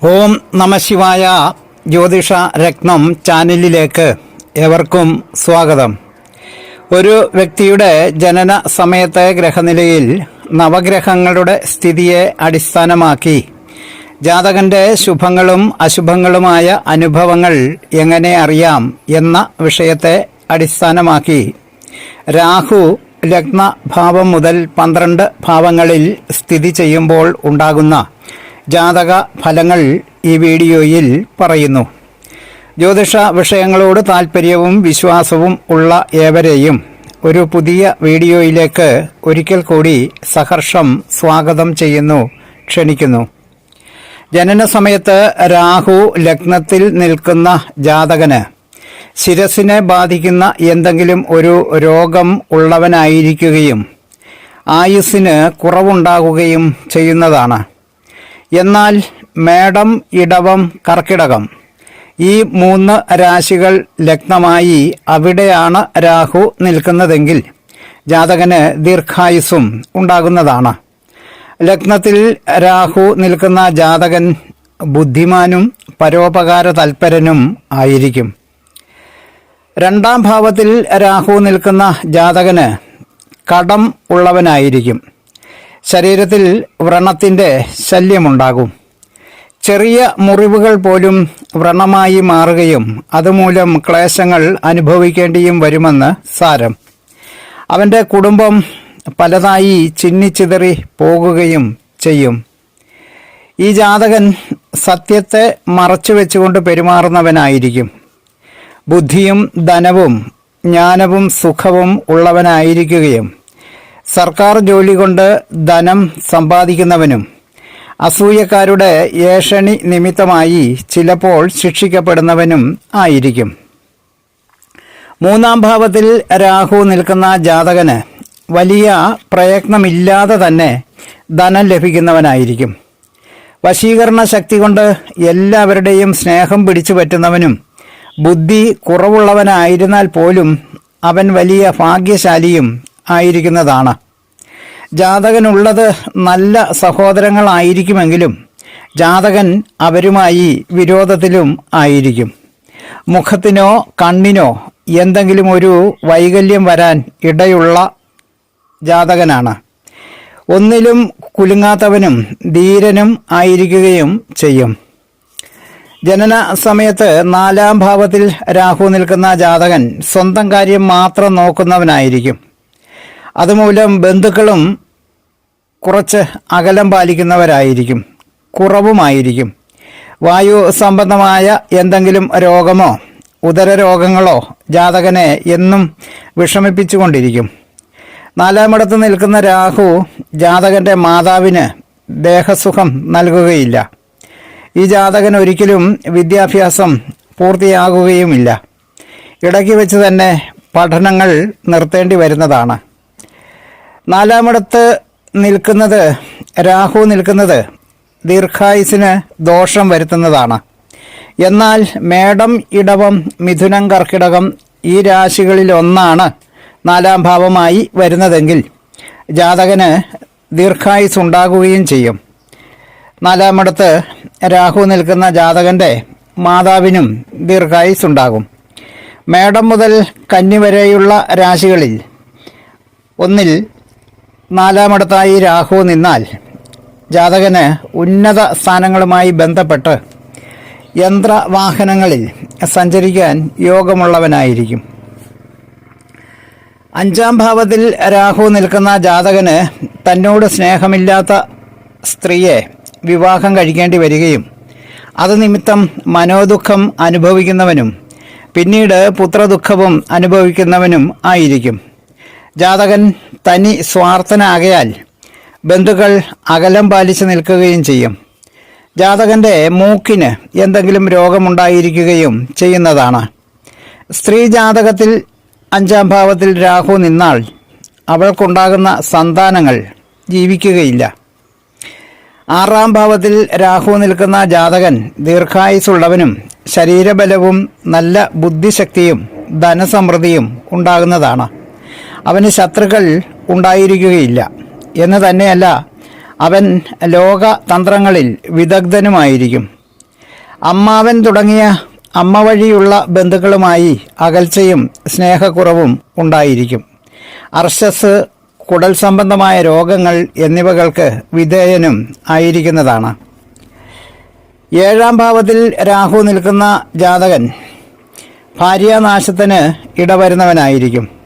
ഓം നമശിവായ ജ്യോതിഷ രത്നം ചാനലിലേക്ക് ഏവർക്കും സ്വാഗതം. ഒരു വ്യക്തിയുടെ ജനന സമയത്തെ ഗ്രഹനിലയിൽ നവഗ്രഹങ്ങളുടെ സ്ഥിതിയെ അടിസ്ഥാനമാക്കി ജാതകന്റെ ശുഭങ്ങളും അശുഭങ്ങളുമായ അനുഭവങ്ങൾ എങ്ങനെ അറിയാം എന്ന വിഷയത്തെ അടിസ്ഥാനമാക്കി രാഹു ലഗ്നഭാവം മുതൽ പന്ത്രണ്ട് ഭാവങ്ങളിൽ സ്ഥിതി ചെയ്യുമ്പോൾ ഉണ്ടാകുന്ന ജാതക ഫലങ്ങൾ ഈ വീഡിയോയിൽ പറയുന്നു. ജ്യോതിഷ വിഷയങ്ങളോട് താൽപ്പര്യവും വിശ്വാസവും ഉള്ള ഏവരെയും ഒരു പുതിയ വീഡിയോയിലേക്ക് ഒരിക്കൽ കൂടി സഹർഷം സ്വാഗതം ചെയ്യുന്നു ക്ഷണിക്കുന്നു. ജനന സമയത്ത് രാഹു ലഗ്നത്തിൽ നിൽക്കുന്ന ജാതകന് ശിരസിനെ ബാധിക്കുന്ന എന്തെങ്കിലും ഒരു രോഗം ഉള്ളവനായിരിക്കുകയും ആയുസ്സിന് കുറവുണ്ടാകുകയും ചെയ്യുന്നതാണ്. എന്നാൽ മേടം ഇടവം കർക്കിടകം. ഈ മൂന്ന് രാശികൾ ലഗ്നമായി അവിടെയാണ് രാഹു നിൽക്കുന്നതെങ്കിൽ ജാതകന് ദീർഘായുസ്സും ഉണ്ടാകുന്നതാണ്. ലഗ്നത്തിൽ രാഹു നിൽക്കുന്ന ജാതകൻ ബുദ്ധിമാനും പരോപകാര തൽപരനും ആയിരിക്കും. രണ്ടാം ഭാവത്തിൽ രാഹു നിൽക്കുന്ന ജാതകന് കടം ഉള്ളവനായിരിക്കും. ശരീരത്തിൽ വ്രണത്തിന്റെ ശല്യമുണ്ടാകും. ചെറിയ മുറിവുകൾ പോലും വ്രണമായി മാറുകയും അതുമൂലം ക്ലേശങ്ങൾ അനുഭവിക്കേണ്ടിയും വരുമെന്ന് സാരം. അവന്റെ കുടുംബം പലതായി ചിന്നിച്ചിതറി പോകുകയും ചെയ്യും. ഈ ജാതകൻ സത്യത്തെ മറച്ചു വെച്ചുകൊണ്ട് പെരുമാറുന്നവനായിരിക്കും. ബുദ്ധിയും ധനവും ജ്ഞാനവും സുഖവും ഉള്ളവനായിരിക്കുകയും സർക്കാർ ജോലി കൊണ്ട് ധനം സമ്പാദിക്കുന്നവനും അസൂയക്കാരുടെ ഏഷണി നിമിത്തമായി ചിലപ്പോൾ ശിക്ഷിക്കപ്പെടുന്നവനും ആയിരിക്കും. മൂന്നാം ഭാവത്തിൽ രാഹു നിൽക്കുന്ന ജാതകന് വലിയ പ്രയത്നമില്ലാതെ തന്നെ ധനം ലഭിക്കുന്നവനായിരിക്കും. വശീകരണ ശക്തി കൊണ്ട് എല്ലാവരുടെയും സ്നേഹം പിടിച്ചു പറ്റുന്നവനും ബുദ്ധി കുറവുള്ളവനായിരുന്നാൽ പോലും അവൻ വലിയ ഭാഗ്യശാലിയും ആയിരിക്കുന്നതാണ്. ജാതകനുള്ളത് നല്ല സഹോദരങ്ങളായിരിക്കുമെങ്കിലും ജാതകൻ അവരുമായി വിരോധത്തിലും ആയിരിക്കും. മുഖത്തിനോ കണ്ണിനോ എന്തെങ്കിലും ഒരു വൈകല്യം വരാൻ ഇടയുള്ള ജാതകനാണ്. ഒന്നിലും കുലുങ്ങാത്തവനും ധീരനും ആയിരിക്കുകയും ചെയ്യും. ജനന സമയത്ത് നാലാം ഭാവത്തിൽ രാഹു നിൽക്കുന്ന ജാതകൻ സ്വന്തം കാര്യം മാത്രം നോക്കുന്നവനായിരിക്കും. അതുമൂലം ബന്ധുക്കളും കുറച്ച് അകലം പാലിക്കുന്നവരായിരിക്കും കുറവുമായിരിക്കും. വായു സംബന്ധമായ എന്തെങ്കിലും രോഗമോ ഉദരരോഗങ്ങളോ ജാതകനെ എന്നും വിഷമിപ്പിച്ചുകൊണ്ടിരിക്കും. നാലാമിടത്ത് നിൽക്കുന്ന രാഹു ജാതകന്റെ മാതാവിന് ദേഹസുഖം നൽകുകയില്ല. ഈ ജാതകൻ ഒരിക്കലും വിദ്യാഭ്യാസം പൂർത്തിയാകുകയുമില്ല. ഇടയ്ക്ക് വെച്ച് തന്നെ പഠനങ്ങൾ നിർത്തേണ്ടി വരുന്നതാണ്. നാലാമിടത്ത് നിൽക്കുന്നത് രാഹു നിൽക്കുന്നത് ദീർഘായുസിന് ദോഷം വരുത്തുന്നതാണ്. എന്നാൽ മേടം ഇടവം മിഥുനം കർക്കിടകം ഈ രാശികളിൽ ഒന്നാണ് നാലാം ഭാവമായി വരുന്നതെങ്കിൽ ജാതകന് ദീർഘായുസ് ഉണ്ടാകുകയും ചെയ്യും. നാലാമിടത്ത് രാഹു നിൽക്കുന്ന ജാതകന്റെ മാതാവിനും ദീർഘായുസ് ഉണ്ടാകും. മേടം മുതൽ കന്നി വരെയുള്ള രാശികളിൽ ഒന്നിൽ നാലാമിടത്തായി രാഹു നിന്നാൽ ജാതകന് ഉന്നത സ്ഥാനങ്ങളുമായി ബന്ധപ്പെട്ട് യന്ത്രവാഹനങ്ങളിൽ സഞ്ചരിക്കാൻ യോഗമുള്ളവനായിരിക്കും. അഞ്ചാം ഭാവത്തിൽ രാഹു നിൽക്കുന്ന ജാതകന് തന്നോട് സ്നേഹമില്ലാത്ത സ്ത്രീയെ വിവാഹം കഴിക്കേണ്ടി വരികയും അത് നിമിത്തം മനോദുഃഖം അനുഭവിക്കുന്നവനും പിന്നീട് പുത്രദുഃഖവും അനുഭവിക്കുന്നവനും ആയിരിക്കും. ജാതകൻ തനി സ്വാർത്ഥനാകയാൽ ബന്ധുക്കൾ അകലം പാലിച്ച് നിൽക്കുകയും ചെയ്യും. ജാതകന്റെ മൂക്കിന് എന്തെങ്കിലും രോഗമുണ്ടായിരിക്കുകയും ചെയ്യുന്നതാണ്. സ്ത്രീ ജാതകത്തിൽ അഞ്ചാം ഭാവത്തിൽ രാഹു നിന്നാൽ അവൾക്കുണ്ടാകുന്ന സന്താനങ്ങൾ ജീവിക്കുകയില്ല. ആറാം ഭാവത്തിൽ രാഹു നിൽക്കുന്ന ജാതകൻ ദീർഘായുസുള്ളവനും ശരീരബലവും നല്ല ബുദ്ധിശക്തിയും ധനസമൃദ്ധിയും ഉണ്ടാകുന്നതാണ്. അവന് ശത്രുക്കൾ ഉണ്ടായിരിക്കുകയില്ല. എന്ന് തന്നെയല്ല അവൻ ലോകതന്ത്രങ്ങളിൽ വിദഗ്ധനുമായിരിക്കും. അമ്മാവൻ തുടങ്ങിയ അമ്മ വഴിയുള്ള ബന്ധുക്കളുമായി അകൽച്ചയും സ്നേഹക്കുറവും ഉണ്ടായിരിക്കും. അർശസ് കുടൽ സംബന്ധമായ രോഗങ്ങൾ എന്നിവകൾക്ക് വിധേയനും ആയിരിക്കുന്നതാണ്. ഏഴാം ഭാവത്തിൽ രാഹു നിൽക്കുന്ന ജാതകൻ ഭാര്യാനാശത്തിന് ഇടവരുന്നവനായിരിക്കും.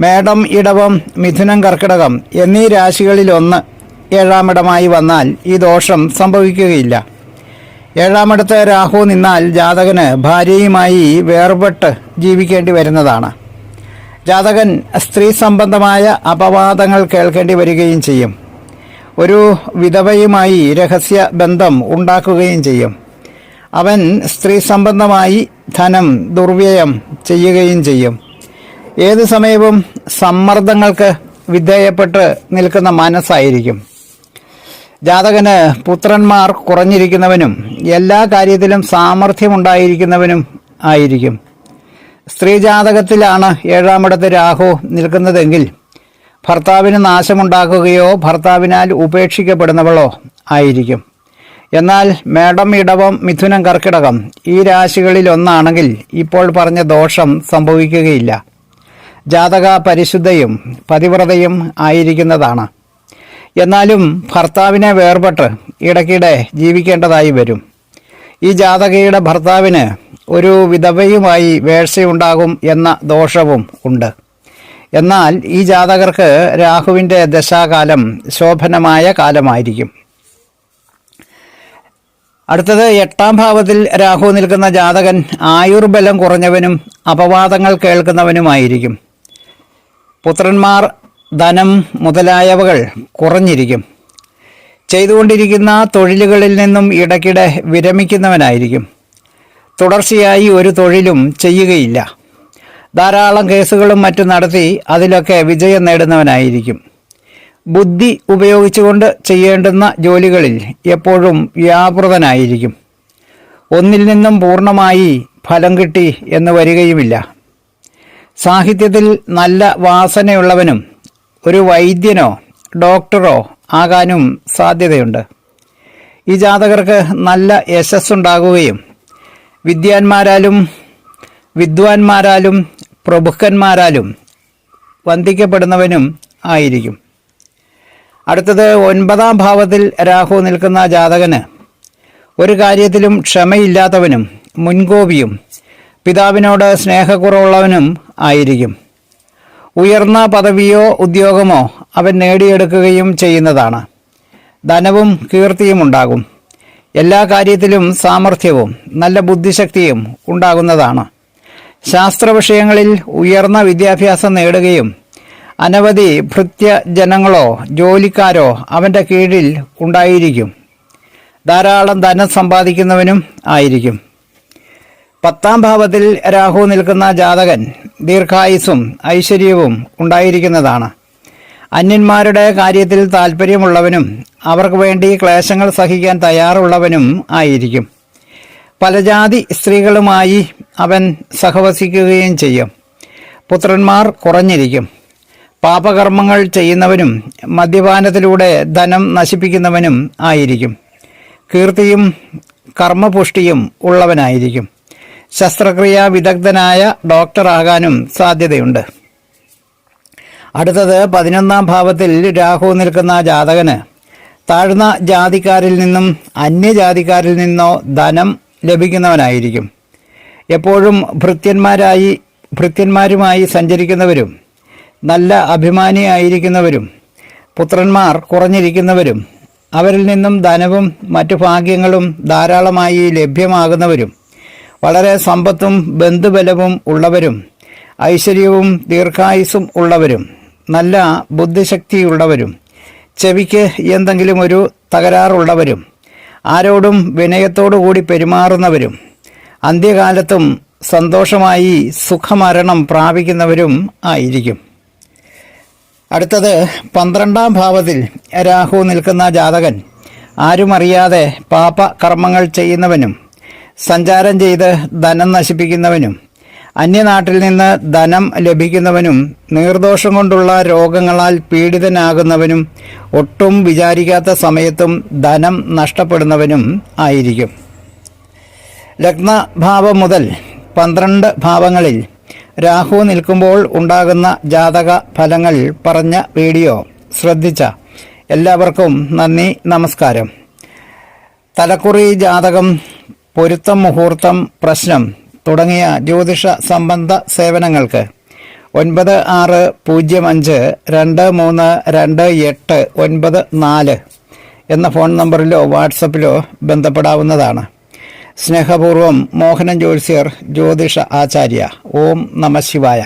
മേടം ഇടവം മിഥുനം കർക്കിടകം എന്നീ രാശികളിലൊന്ന് ഏഴാമിടമായി വന്നാൽ ഈ ദോഷം സംഭവിക്കുകയില്ല. ഏഴാമിടത്ത് രാഹു നിന്നാൽ ജാതകന് ഭാര്യയുമായി വേർപെട്ട് ജീവിക്കേണ്ടി വരുന്നതാണ്. ജാതകൻ സ്ത്രീ സംബന്ധമായ അപവാദങ്ങൾ കേൾക്കേണ്ടി വരികയും ചെയ്യും. ഒരു വിധവയുമായി രഹസ്യ ബന്ധം ഉണ്ടാക്കുകയും ചെയ്യും. അവൻ സ്ത്രീ സംബന്ധമായി ധനം ദുർവ്യയം ചെയ്യുകയും ചെയ്യും. ഏത് സമയവും സമ്മർദ്ദങ്ങൾക്ക് വിധേയപ്പെട്ട് നിൽക്കുന്ന മനസ്സായിരിക്കും ജാതകന് പുത്രന്മാർ കുറഞ്ഞിരിക്കുന്നവനും എല്ലാ കാര്യത്തിലും സാമർഥ്യമുണ്ടായിരിക്കുന്നവനും ആയിരിക്കും. സ്ത്രീ ജാതകത്തിലാണ് ഏഴാമിടത്ത് രാഹു നിൽക്കുന്നതെങ്കിൽ ഭർത്താവിന് നാശമുണ്ടാക്കുകയോ ഭർത്താവിനാൽ ഉപേക്ഷിക്കപ്പെടുന്നവളോ ആയിരിക്കും. എന്നാൽ മേടം ഇടവം മിഥുനം കർക്കിടകം ഈ രാശികളിൽ ഒന്നാണെങ്കിൽ ഇപ്പോൾ പറഞ്ഞ ദോഷം സംഭവിക്കുകയില്ല. ജാതക പരിശുദ്ധയും പതിവ്രതയും ആയിരിക്കുന്നതാണ്. എന്നാലും ഭർത്താവിനെ വേർപെട്ട് ഇടയ്ക്കിടെ ജീവിക്കേണ്ടതായി വരും. ഈ ജാതകയുടെ ഭർത്താവിന് ഒരു വിധവയുമായി വേഴ്ചയുണ്ടാകും എന്ന ദോഷവും ഉണ്ട്. എന്നാൽ ഈ ജാതകർക്ക് രാഹുവിന്റെ ദശാകാലം ശോഭനമായ കാലമായിരിക്കും. അടുത്തത് എട്ടാം ഭാവത്തിൽ രാഹു നിൽക്കുന്ന ജാതകൻ ആയുർബലം കുറഞ്ഞവനും അപവാദങ്ങൾ കേൾക്കുന്നവനുമായിരിക്കും. പുത്രന്മാർ ധനം മുതലായവകൾ കുറഞ്ഞിരിക്കും. ചെയ്തുകൊണ്ടിരിക്കുന്ന തൊഴിലുകളിൽ നിന്നും ഇടയ്ക്കിടെ വിരമിക്കുന്നവനായിരിക്കും. തുടർച്ചയായി ഒരു തൊഴിലും ചെയ്യുകയില്ല. ധാരാളം കേസുകളും മറ്റും നടത്തി അതിലൊക്കെ വിജയം നേടുന്നവനായിരിക്കും. ബുദ്ധി ഉപയോഗിച്ചുകൊണ്ട് ചെയ്യേണ്ടുന്ന ജോലികളിൽ എപ്പോഴും വ്യാപൃതനായിരിക്കും. ഒന്നിൽ നിന്നും പൂർണമായി ഫലം കിട്ടി എന്ന് വരികയുമില്ല. സാഹിത്യത്തിൽ നല്ല വാസനയുള്ളവനും ഒരു വൈദ്യനോ ഡോക്ടറോ ആകാനും സാധ്യതയുണ്ട്. ഈ ജാതകർക്ക് നല്ല യശസ്സുണ്ടാകുകയും വിദ്യാന്മാരാലും വിദ്വാൻമാരാലും പ്രഭുക്കന്മാരാലും വന്ദിക്കപ്പെടുന്നവനും ആയിരിക്കും. അടുത്തത് ഒൻപതാം ഭാവത്തിൽ രാഹു നിൽക്കുന്ന ജാതകന് ഒരു കാര്യത്തിലും ക്ഷമയില്ലാത്തവനും മുൻകോപിയും പിതാവിനോട് സ്നേഹക്കുറവുള്ളവനും ആയിരിക്കും. ഉയർന്ന പദവിയോ ഉദ്യോഗമോ അവൻ നേടിയെടുക്കുകയും ചെയ്യുന്നതാണ്. ധനവും കീർത്തിയും ഉണ്ടാകും. എല്ലാ കാര്യത്തിലും സാമർഥ്യവും നല്ല ബുദ്ധിശക്തിയും ഉണ്ടാകുന്നതാണ്. ശാസ്ത്ര വിഷയങ്ങളിൽ ഉയർന്ന വിദ്യാഭ്യാസം നേടുകയും അനവധി ഭൃത്യ ജനങ്ങളോ ജോലിക്കാരോ അവന്റെ കീഴിൽ ഉണ്ടായിരിക്കും. ധാരാളം ധനം സമ്പാദിക്കുന്നവനും ആയിരിക്കും. പത്താം ഭാവത്തിൽ രാഹു നിൽക്കുന്ന ജാതകൻ ദീർഘായുസും ഐശ്വര്യവും ഉണ്ടായിരിക്കുന്നതാണ്. അന്യന്മാരുടെ കാര്യത്തിൽ താല്പര്യമുള്ളവനും അവർക്ക് വേണ്ടി ക്ലേശങ്ങൾ സഹിക്കാൻ തയ്യാറുള്ളവനും ആയിരിക്കും. പലജാതി സ്ത്രീകളുമായി അവൻ സഹവസിക്കുകയും ചെയ്യും. പുത്രന്മാർ കുറഞ്ഞിരിക്കും. പാപകർമ്മങ്ങൾ ചെയ്യുന്നവനും മദ്യപാനത്തിലൂടെ ധനം നശിപ്പിക്കുന്നവനും ആയിരിക്കും. കീർത്തിയും കർമ്മപുഷ്ടിയും ഉള്ളവനായിരിക്കും. ശസ്ത്രക്രിയാ വിദഗ്ധനായ ഡോക്ടറാകാനും സാധ്യതയുണ്ട്. അടുത്തത് പതിനൊന്നാം ഭാവത്തിൽ രാഹു നിൽക്കുന്ന ജാതകന്. താഴ്ന്ന ജാതിക്കാരിൽ നിന്നും അന്യജാതിക്കാരിൽ നിന്നോ ധനം ലഭിക്കുന്നവനായിരിക്കും. എപ്പോഴും ഭൃത്യന്മാരായി ഭൃത്യന്മാരുമായി സഞ്ചരിക്കുന്നവരും നല്ല അഭിമാനിയായിരിക്കുന്നവരും പുത്രന്മാർ കുറഞ്ഞിരിക്കുന്നവരും അവരിൽ നിന്നും ധനവും മറ്റു ഭാഗ്യങ്ങളും ധാരാളമായി ലഭ്യമാകുന്നവരും. വളരെ സമ്പത്തും ബന്ധുബലവും ഉള്ളവരും ഐശ്വര്യവും ദീർഘായുസും ഉള്ളവരും നല്ല ബുദ്ധിശക്തിയുള്ളവരും ചെവിക്ക് എന്തെങ്കിലും ഒരു തകരാറുള്ളവരും ആരോടും വിനയത്തോടു കൂടി പെരുമാറുന്നവരും അന്ത്യകാലത്തും സന്തോഷമായി സുഖമരണം പ്രാപിക്കുന്നവരും ആയിരിക്കും. അടുത്തത് പന്ത്രണ്ടാം ഭാവത്തിൽ രാഹു നിൽക്കുന്ന ജാതകൻ. ആരുമറിയാതെ പാപ കർമ്മങ്ങൾ ചെയ്യുന്നവനും സഞ്ചാരം ചെയ്ത് ധനം നശിപ്പിക്കുന്നവനും അന്യനാട്ടിൽ നിന്ന് ധനം ലഭിക്കുന്നവനും നീർദോഷം കൊണ്ടുള്ള രോഗങ്ങളാൽ പീഡിതനാകുന്നവനും ഒട്ടും വിചാരിക്കാത്ത സമയത്തും ധനം നഷ്ടപ്പെടുന്നവനും ആയിരിക്കും. ലഗ്നഭാവം മുതൽ പന്ത്രണ്ട് ഭാവങ്ങളിൽ രാഹു നിൽക്കുമ്പോൾ ഉണ്ടാകുന്ന ജാതക ഫലങ്ങൾ പറഞ്ഞ വീഡിയോ ശ്രദ്ധിച്ച എല്ലാവർക്കും നന്ദി നമസ്കാരം. തലക്കുറി ജാതകം പൊരുത്തം മുഹൂർത്തം പ്രശ്നം തുടങ്ങിയ ജ്യോതിഷ സംബന്ധ സേവനങ്ങൾക്ക് ഒൻപത് ആറ് പൂജ്യം അഞ്ച് രണ്ട് മൂന്ന് രണ്ട് എട്ട് ഒൻപത് നാല് എന്ന ഫോൺ നമ്പറിലോ വാട്സപ്പിലോ ബന്ധപ്പെടാവുന്നതാണ്. സ്നേഹപൂർവം മോഹനൻ ജ്യോത്സ്യർ ജ്യോതിഷ ആചാര്യ. ഓം നമ ശിവായ.